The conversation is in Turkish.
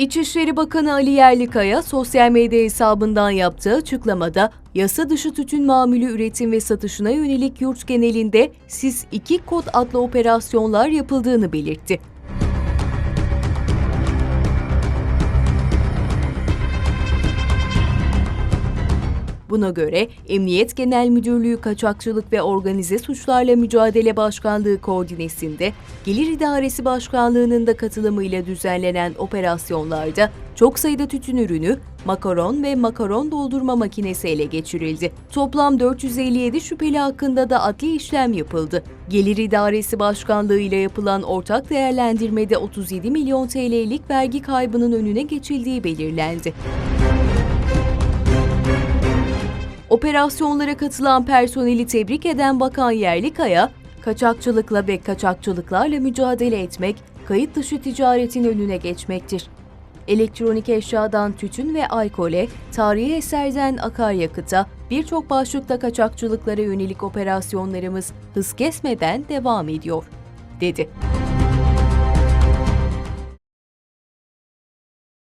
İçişleri Bakanı Ali Yerlikaya sosyal medya hesabından yaptığı açıklamada yasa dışı tütün mamülü üretim ve satışına yönelik yurt genelinde SIS 2 kod adlı operasyonlar yapıldığını belirtti. Buna göre Emniyet Genel Müdürlüğü Kaçakçılık ve Organize Suçlarla Mücadele Başkanlığı koordinesinde Gelir İdaresi Başkanlığı'nın da katılımıyla düzenlenen operasyonlarda çok sayıda tütün ürünü, makaron ve makaron doldurma makinesi ele geçirildi. Toplam 457 şüpheli hakkında da adli işlem yapıldı. Gelir İdaresi Başkanlığı ile yapılan ortak değerlendirmede 37 milyon TL'lik vergi kaybının önüne geçildiği belirlendi. Operasyonlara katılan personeli tebrik eden Bakan Yerlikaya, kaçakçılıkla ve kaçakçılıklarla mücadele etmek, kayıt dışı ticaretin önüne geçmektir. Elektronik eşyadan tütün ve alkole, tarihi eserden akaryakıta, birçok başlıkta kaçakçılıklara yönelik operasyonlarımız hız kesmeden devam ediyor, dedi.